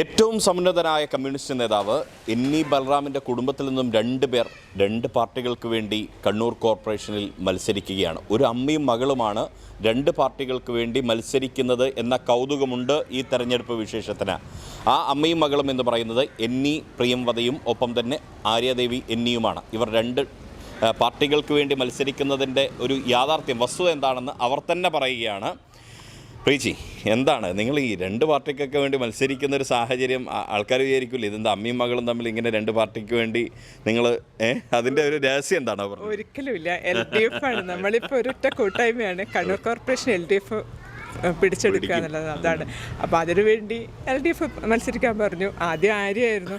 ഏറ്റവും സമുന്നതനായ കമ്മ്യൂണിസ്റ്റ് നേതാവ് എൻ ഇ ബൽറാമിന്റെ കുടുംബത്തിൽ നിന്നും രണ്ട് പേർ രണ്ട് പാർട്ടികൾക്ക് വേണ്ടി കണ്ണൂർ കോർപ്പറേഷനിൽ മത്സരിക്കുകയാണ്. ഒരു അമ്മയും മകളുമാണ് രണ്ട് പാർട്ടികൾക്ക് വേണ്ടി മത്സരിക്കുന്നത് എന്ന കൗതുകമുണ്ട് ഈ തെരഞ്ഞെടുപ്പ് വിശേഷത്തിന്. ആ അമ്മയും മകളും എന്ന് പറയുന്നത് എൻ ഇ പ്രിയംവതയും ഒപ്പം തന്നെ ആര്യദേവി എന്നിയുമാണ് ഇവർ രണ്ട് പാർട്ടികൾക്ക് വേണ്ടി മത്സരിക്കുന്നതിന്റെ ഒരു യാഥാർത്ഥ്യം വസ്തുത എന്താണെന്ന് അവർ തന്നെ പറയുകയാണ്. പ്രീച്ചി എന്താണ്? നിങ്ങൾ ഈ രണ്ട് പാർട്ടിക്കൊക്കെ വേണ്ടി മത്സരിക്കുന്ന ഒരു സാഹചര്യം ആൾക്കാർ വിചാരിക്കില്ല? ഇതെന്താ അമ്മയും മകളും തമ്മിൽ ഇങ്ങനെ രണ്ട് പാർട്ടിക്ക് വേണ്ടി നിങ്ങൾ ഏഹ് അതിന്റെ ഒരു രഹസ്യം എന്താണ് ഒരിക്കലും ഇല്ല എൽ ഡി എഫ് ആണ്. നമ്മളിപ്പോൾ ഒരൊറ്റ കൂട്ടായ്മയാണ്. Kannur corporation L D F പിടിച്ചെടുക്കുക എന്നുള്ളത് അതാണ്. അപ്പോൾ അതിനു വേണ്ടി എൽ ഡി എഫ് മത്സരിക്കാൻ പറഞ്ഞു. ആദ്യം ആര്യായിരുന്നു.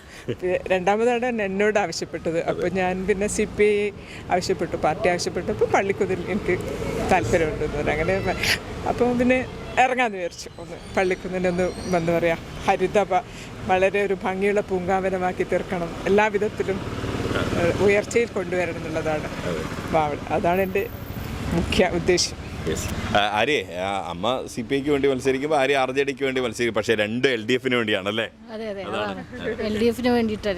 രണ്ടാമതാണ് എന്നോട് ആവശ്യപ്പെട്ടത്. അപ്പോൾ ഞാൻ പിന്നെ സി പി ഐ ആവശ്യപ്പെട്ടു പാർട്ടി ആവശ്യപ്പെട്ടപ്പോൾ പള്ളിക്കുതിൽ എനിക്ക് താല്പര്യമുണ്ടെന്ന് അങ്ങനെ അപ്പോൾ പിന്നെ ഇറങ്ങാമെന്ന് വിചാരിച്ചു. ഒന്ന് പള്ളിക്കുന്നിനൊന്ന് എന്താ പറയുക ഹരിത വളരെ ഒരു ഭംഗിയുള്ള പൂങ്കാവനമാക്കി തീർക്കണം. എല്ലാ വിധത്തിലും ഉയർച്ചയിൽ കൊണ്ടുവരണം എന്നുള്ളതാണ് അതാണ് എന്റെ മുഖ്യ ഉദ്ദേശം. ആര്യ? അമ്മ സി പി ഐക്ക് വേണ്ടി മത്സരിക്കുമ്പോൾ ആര്യ ആർ ജെ ഡിക്ക് വേണ്ടി മത്സരിക്കും. പക്ഷേ രണ്ട് എൽ ഡി എഫിന് വേണ്ടിയാണല്ലേ? അതെ അതെ. അതാണ്. എൽ ഡി എഫിന് വേണ്ടിയിട്ട്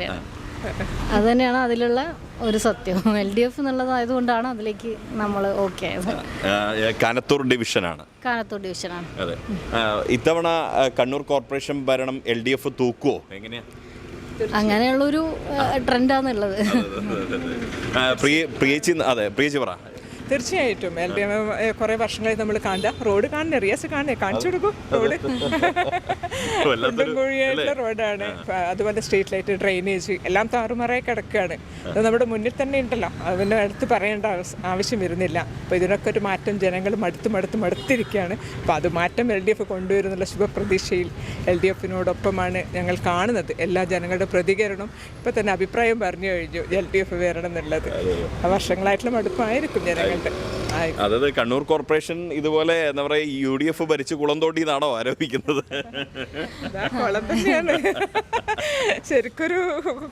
അത് തന്നെയാണ് അതിലുള്ള ഒരു സത്യം. എൽ ഡി എഫ് എന്നുള്ളതായതുകൊണ്ടാണ് അതിലേക്ക് നമ്മൾ ഓക്കെ ആയത്. കനത്തൂർ ഡിവിഷനാണ്. കാനത്തൂർ ഡിവിഷനാണ്. അതെ. ഇത്തവണ കണ്ണൂർ കോർപ്പറേഷൻ ഭരണം എൽ ഡി എഫ് തൂക്കുവോ? എങ്ങനെയാ? അങ്ങനെയുള്ളൊരു ട്രെൻഡാന്നുള്ളത്. പ്രിയ പ്രിയച്ചി അതെ പ്രിയച്ചി പറ. തീർച്ചയായിട്ടും. എൽ ഡി എം കുറേ വർഷങ്ങളായി നമ്മൾ കാണുക റോഡ് കാണുന്ന റിയാസ് കാണുന്നേ. കാണിച്ചു കൊടുക്കും. റോഡ്. കുഴിയായിട്ടുള്ള റോഡാണ്. അതുപോലെ സ്ട്രീറ്റ് ലൈറ്റ് ഡ്രെയിനേജ് എല്ലാം താറുമാറായി കിടക്കുകയാണ്. അത് നമ്മുടെ മുന്നിൽ തന്നെ ഉണ്ടല്ലോ. അതിന്റെ അടുത്ത് പറയേണ്ട ആവശ്യം വരുന്നില്ല. അപ്പോൾ ഇതിനൊക്കെ ഒരു മാറ്റം ജനങ്ങൾ മടുത്ത് മടുത്ത് മടുത്തിരിക്കുകയാണ് അപ്പോൾ അത് മാറ്റം എൽ ഡി എഫ് കൊണ്ടുവരുന്നുള്ള ശുഭപ്രതീക്ഷയിൽ എൽ ഡി എഫിനോടൊപ്പമാണ് ഞങ്ങൾ കാണുന്നത്. എല്ലാ ജനങ്ങളുടെ പ്രതികരണം ഇപ്പോൾ തന്നെ അഭിപ്രായം പറഞ്ഞു കഴിഞ്ഞു. എൽ ഡി എഫ് വരണം എന്നുള്ളത് വർഷങ്ങളായിട്ടുള്ള മടുപ്പായിരിക്കും ജനങ്ങളുടെ ആയിരിക്കും അതായത് കണ്ണൂർ കോർപ്പറേഷൻ ഇതുപോലെ എന്താ പറയുക യു ഡി എഫ് ഭരിച്ച് കുളം തോണ്ടിയെന്നാണോ ആരോപിക്കുന്നത്? തന്നെയാണ്. ശരിക്കൊരു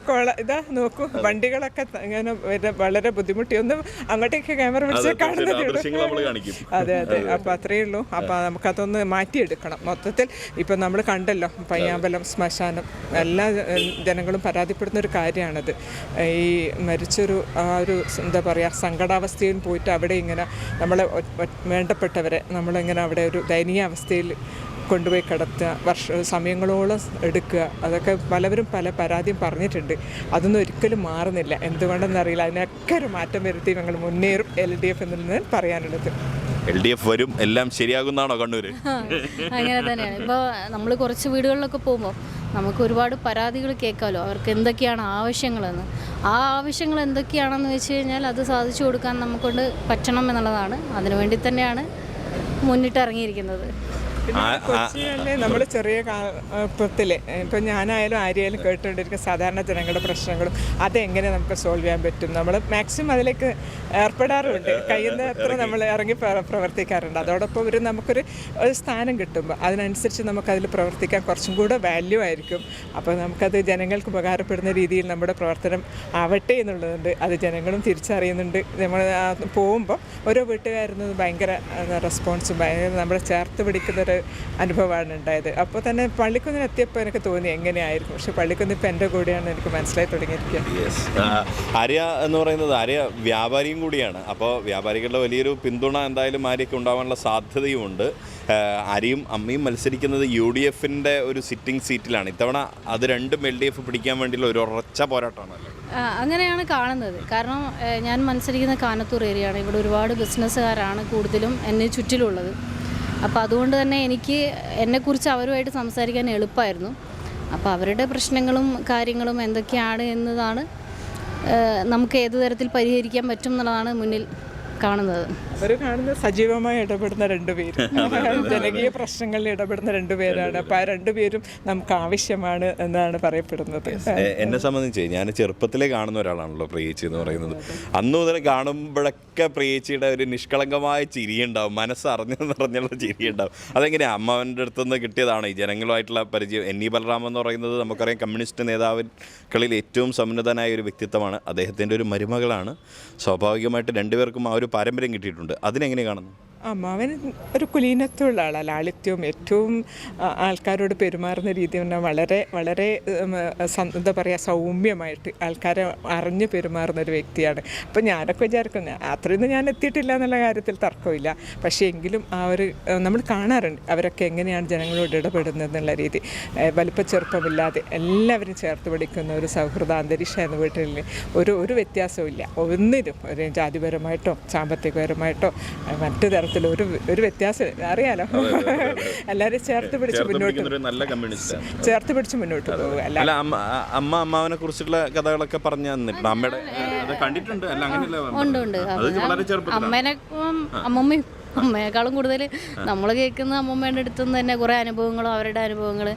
കൊള ഇതാ നോക്കൂ വണ്ടികളൊക്കെ അങ്ങനെ ഇങ്ങനെ വളരെ ബുദ്ധിമുട്ടി ഒന്ന് അങ്ങോട്ടേക്ക് ക്യാമറ പിടിച്ച് കാണുന്നതേ. അതെ അതെ. അപ്പൊ അത്രയേ ഉള്ളൂ. അപ്പൊ നമുക്കതൊന്ന് മാറ്റിയെടുക്കണം. മൊത്തത്തിൽ ഇപ്പൊ നമ്മൾ കണ്ടല്ലോ പയ്യാമ്പലം ശ്മശാനം എല്ലാ ജനങ്ങളും പരാതിപ്പെടുന്ന ഒരു കാര്യമാണത് ഈ മരിച്ചൊരു ആ ഒരു എന്താ പറയുക സങ്കടാവസ്ഥയിൽ പോയിട്ട് അവിടെ ഇങ്ങനെ നമ്മളെ വേണ്ടപ്പെട്ടവരെ നമ്മളിങ്ങനെ അവിടെ ഒരു ദയനീയ അവസ്ഥയിൽ കൊണ്ടുപോയി കിടത്തുക വർഷ സമയങ്ങളോളം എടുക്കുക. അതൊക്കെ പലവരും പല പരാതിയും പറഞ്ഞിട്ടുണ്ട്. അതൊന്നും ഒരിക്കലും മാറുന്നില്ല. എന്തുകൊണ്ടെന്നറിയില്ല. അതിനൊക്കെ ഒരു മാറ്റം വരുത്തി ഞങ്ങൾ മുന്നേറും. എൽ ഡി എഫ് എന്നുള്ളത് പറയാനുള്ളത്. എൽ ഡി എഫ് വരും എല്ലാം ശരിയാകുന്നാണോ കണ്ണൂര്? അങ്ങനെ തന്നെയാണ്. ഇപ്പോൾ നമ്മൾ കുറച്ച് വീടുകളിലൊക്കെ പോകുമ്പോൾ നമുക്ക് ഒരുപാട് പരാതികൾ കേൾക്കാമല്ലോ അവർക്ക് എന്തൊക്കെയാണ് ആവശ്യങ്ങളെന്ന്. ആ ആവശ്യങ്ങൾ എന്തൊക്കെയാണെന്ന് വെച്ച് കഴിഞ്ഞാൽ അത് സാധിച്ചു കൊടുക്കാൻ നമുക്കൊണ്ട് പറ്റണം എന്നുള്ളതാണ്. അതിനുവേണ്ടി തന്നെയാണ് മുന്നിട്ടിറങ്ങിയിരിക്കുന്നത് കൊച്ചിയല്ലേ നമ്മൾ ചെറിയ കാലത്തിൽ ഇപ്പം ഞാനായാലും ആരെയായാലും കേട്ടുകൊണ്ടിരിക്കുന്ന സാധാരണ ജനങ്ങളുടെ പ്രശ്നങ്ങളും. അതെങ്ങനെ നമുക്ക് സോൾവ് ചെയ്യാൻ പറ്റും? നമ്മൾ മാക്സിമം അതിലേക്ക് ഏർപ്പെടാറുണ്ട്. കഴിയുന്ന അത്ര നമ്മൾ ഇറങ്ങി. പ്രവർത്തിക്കാറുണ്ട്. അതോടൊപ്പം ഒരു നമുക്കൊരു ഒരു സ്ഥാനം കിട്ടുമ്പോൾ അതിനനുസരിച്ച് നമുക്കതിൽ പ്രവർത്തിക്കാൻ കുറച്ചും കൂടെ വാല്യൂ ആയിരിക്കും. അപ്പോൾ നമുക്കത് ജനങ്ങൾക്ക് ഉപകാരപ്പെടുന്ന രീതിയിൽ നമ്മുടെ പ്രവർത്തനം ആവട്ടെ എന്നുള്ളതുണ്ട്. അത് ജനങ്ങളും തിരിച്ചറിയുന്നുണ്ട്. നമ്മൾ പോകുമ്പോൾ ഓരോ വീട്ടുകാരുന്നത് ഭയങ്കര റെസ്പോൺസും ഭയങ്കര നമ്മളെ ചേർത്ത് പിടിക്കുന്ന ഒരു അനുഭവമാണ് ഉണ്ടായത്. അപ്പോൾ തന്നെ പള്ളിക്കുന്നിന് എത്തിയപ്പോൾ എനിക്ക് തോന്നി എങ്ങനെയായിരിക്കും. പക്ഷെ പള്ളിക്കുന്ന് ഇപ്പം എന്റെ കൂടെയാണ് എനിക്ക് മനസ്സിലായി തുടങ്ങിയിരിക്കുന്നത്. യെസ് ആര്യ എന്ന് പറയുന്നത് ആര്യ വ്യാപാരിയും കൂടിയാണ്. അപ്പോൾ വ്യാപാരികളുടെ വലിയൊരു പിന്തുണ എന്തായാലും ആര്യയ്ക്ക് ഉണ്ടാവാനുള്ള സാധ്യതയുമുണ്ട്. ആര്യയും അമ്മയും മത്സരിക്കുന്നത് യു ഡി എഫിന്റെ ഒരു സിറ്റിംഗ് സീറ്റിലാണ് ഇത്തവണ അത് രണ്ടും എൽ ഡി എഫ് പിടിക്കാൻ വേണ്ടിയുള്ള ഒരു ഉറച്ച പോരാട്ടമാണല്ലോ അങ്ങനെയാണ് കാണുന്നത്. കാരണം ഞാൻ മത്സരിക്കുന്ന കാനത്തൂർ ഏരിയയാണ്. ഇവിടെ ഒരുപാട് ബിസിനസ്സുകാരാണ് കൂടുതലും എന്നെ ചുറ്റിലുള്ളത്. അപ്പോൾ അതുകൊണ്ട് തന്നെ എനിക്ക് എന്നെക്കുറിച്ച് അവരുമായിട്ട് സംസാരിക്കാൻ എളുപ്പമായിരുന്നു അപ്പോൾ അവരുടെ പ്രശ്നങ്ങളും കാര്യങ്ങളും എന്തൊക്കെയാണ് എന്നതാണ് നമുക്ക് ഏത് തരത്തിൽ പരിഹരിക്കാൻ പറ്റും എന്നുള്ളതാണ് മുന്നിൽ കാണുന്നത്. അവർ കാണുന്ന സജീവമായി ഇടപെടുന്ന രണ്ടുപേരും ജനകീയ പ്രശ്നങ്ങളിൽ ഇടപെടുന്ന രണ്ടുപേരാണ് അപ്പോൾ ആ രണ്ടുപേരും നമുക്ക് ആവശ്യമാണ് എന്നാണ് പറയപ്പെടുന്നത്. എന്നെ സംബന്ധിച്ച് ഞാൻ ചെറുപ്പത്തിലേ കാണുന്ന ഒരാളാണല്ലോ പ്രിയച്ചി എന്ന് പറയുന്നത്. അന്ന് മുതൽ കാണുമ്പോഴൊക്കെ പ്രിയേച്ചിയുടെ ഒരു നിഷ്കളങ്കമായ ചിരിയുണ്ടാവും. മനസ്സറിഞ്ഞു നിറഞ്ഞുള്ള ചിരിയുണ്ടാവും. അതെങ്ങനെ? അമ്മാവന്റെ അടുത്തുനിന്ന് കിട്ടിയതാണ്. ഈ ജനങ്ങളുമായിട്ടുള്ള പരിചയം. എൻ ഇ ബലറാം എന്ന് പറയുന്നത് നമുക്കറിയാം കമ്മ്യൂണിസ്റ്റ് നേതാവുകളിൽ ഏറ്റവും സമുന്നതനായ ഒരു വ്യക്തിത്വമാണ്. അദ്ദേഹത്തിന്റെ ഒരു മരുമകളാണ്. സ്വാഭാവികമായിട്ട് രണ്ടുപേർക്കും ആ ഒരു പാരമ്പര്യം കിട്ടിയിട്ടുണ്ട്. അതിനെങ്ങനെ കാണുന്നു? അമ്മാവൻ ഒരു കുലീനത്വമുള്ള ആളാണ് ലാളിത്യവും ഏറ്റവും ആൾക്കാരോട് പെരുമാറുന്ന രീതി പറഞ്ഞാൽ വളരെ വളരെ എന്താ പറയുക സൗമ്യമായിട്ട് ആൾക്കാരെ അറിഞ്ഞ് പെരുമാറുന്ന ഒരു വ്യക്തിയാണ്. അപ്പം ഞാനൊക്കെ വിചാരിക്കുന്നു "ഞാൻ- അത്രയൊന്നും ഞാൻ എത്തിയിട്ടില്ല എന്നുള്ള കാര്യത്തിൽ തർക്കമില്ല. പക്ഷേ എങ്കിലും ആ ഒരു നമ്മൾ കാണാറുണ്ട് അവരൊക്കെ എങ്ങനെയാണ് ജനങ്ങളോട് ഇടപെടുന്നത് എന്നുള്ള രീതി. ഏ, വലിപ്പ ചെറുപ്പമില്ലാതെ എല്ലാവരും ചേർത്ത് പിടിക്കുന്ന ഒരു സൗഹൃദ അന്തരീക്ഷമായിരുന്നു വീട്ടിൽ ഒരു ഒരു വ്യത്യാസവും ഇല്ല. ഒന്നിനും ഒരു ജാതിപരമായിട്ടോ സാമ്പത്തികപരമായിട്ടോ മറ്റു മറ്റു തരത്തിലും ഒരു ഒരു വ്യത്യാസം അറിയാലോ? എല്ലാവരും ചേർത്ത് പിടിച്ച് മുന്നോട്ട് ഒരു നല്ല കമ്മ്യൂണിറ്റി ചേർത്ത് പിടിച്ച് മുന്നോട്ട് പോകുക. അല്ല അമ്മ അമ്മ അമ്മാവനെ കുറിച്ചുള്ള കഥകളൊക്കെ പറഞ്ഞു തന്നിട്ടുണ്ട്. അമ്മയുടെ കണ്ടിട്ടുണ്ട്. അല്ല അങ്ങനെയല്ല അമ്മേനെ അമ്മമ്മയും അമ്മയെക്കാളും കൂടുതൽ നമ്മൾ കേൾക്കുന്ന അമ്മമ്മേന്റെ അടുത്തുനിന്ന് തന്നെ കുറേ അനുഭവങ്ങളും അവരുടെ അനുഭവങ്ങൾ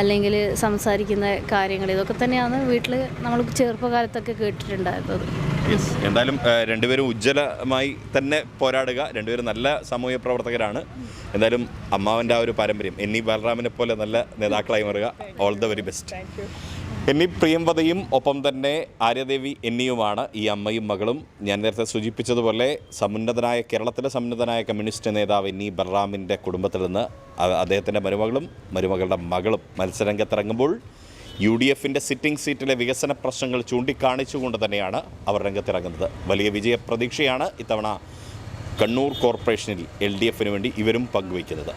അല്ലെങ്കിൽ സംസാരിക്കുന്ന കാര്യങ്ങൾ ഇതൊക്കെ തന്നെയാണ് വീട്ടിൽ നമ്മൾ ചെറുപ്പകാലത്തൊക്കെ കേട്ടിട്ടുണ്ടായിരുന്നത്. യെസ് എന്തായാലും രണ്ടുപേരും ഉജ്ജ്വലമായി തന്നെ പോരാടുക. രണ്ടുപേരും നല്ല സാമൂഹ്യ പ്രവർത്തകരാണ്. എന്തായാലും അമ്മാവന്റെ ആ ഒരു പാരമ്പര്യം എന്നീ ബാലറാമിനെ പോലെ നല്ല നേതാക്കളായി മാറുക. ഓൾ ദ വെരി ബെസ്റ്റ് എന്നീ പ്രിയംവതയും ഒപ്പം തന്നെ ആര്യദേവി എന്നിയുമാണ് ഈ അമ്മയും മകളും ഞാൻ നേരത്തെ സൂചിപ്പിച്ചതുപോലെ സമുന്നതനായ കേരളത്തിലെ സമുന്നതനായ കമ്മ്യൂണിസ്റ്റ് നേതാവ് എന്നീ ബലറാമിന്റെ കുടുംബത്തിൽ നിന്ന് അദ്ദേഹത്തിന്റെ മരുമകളും മരുമകളുടെ മകളും മത്സരരംഗത്തിറങ്ങുമ്പോൾ യു ഡി എഫിന്റെ സിറ്റിംഗ് സീറ്റിലെ വികസന പ്രശ്നങ്ങൾ ചൂണ്ടിക്കാണിച്ചുകൊണ്ട് തന്നെയാണ് അവർ രംഗത്തിറങ്ങുന്നത്. വലിയ വിജയപ്രതീക്ഷയാണ് ഇത്തവണ കണ്ണൂർ കോർപ്പറേഷനിൽ എൽ ഡി എഫിന് വേണ്ടി ഇവരും പങ്കുവയ്ക്കുന്നത്.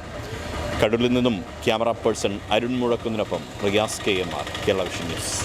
കടലിൽ നിന്നും camera person Arun മുഴക്കുന്നതിനൊപ്പം Riyas K M R Kerala vision news.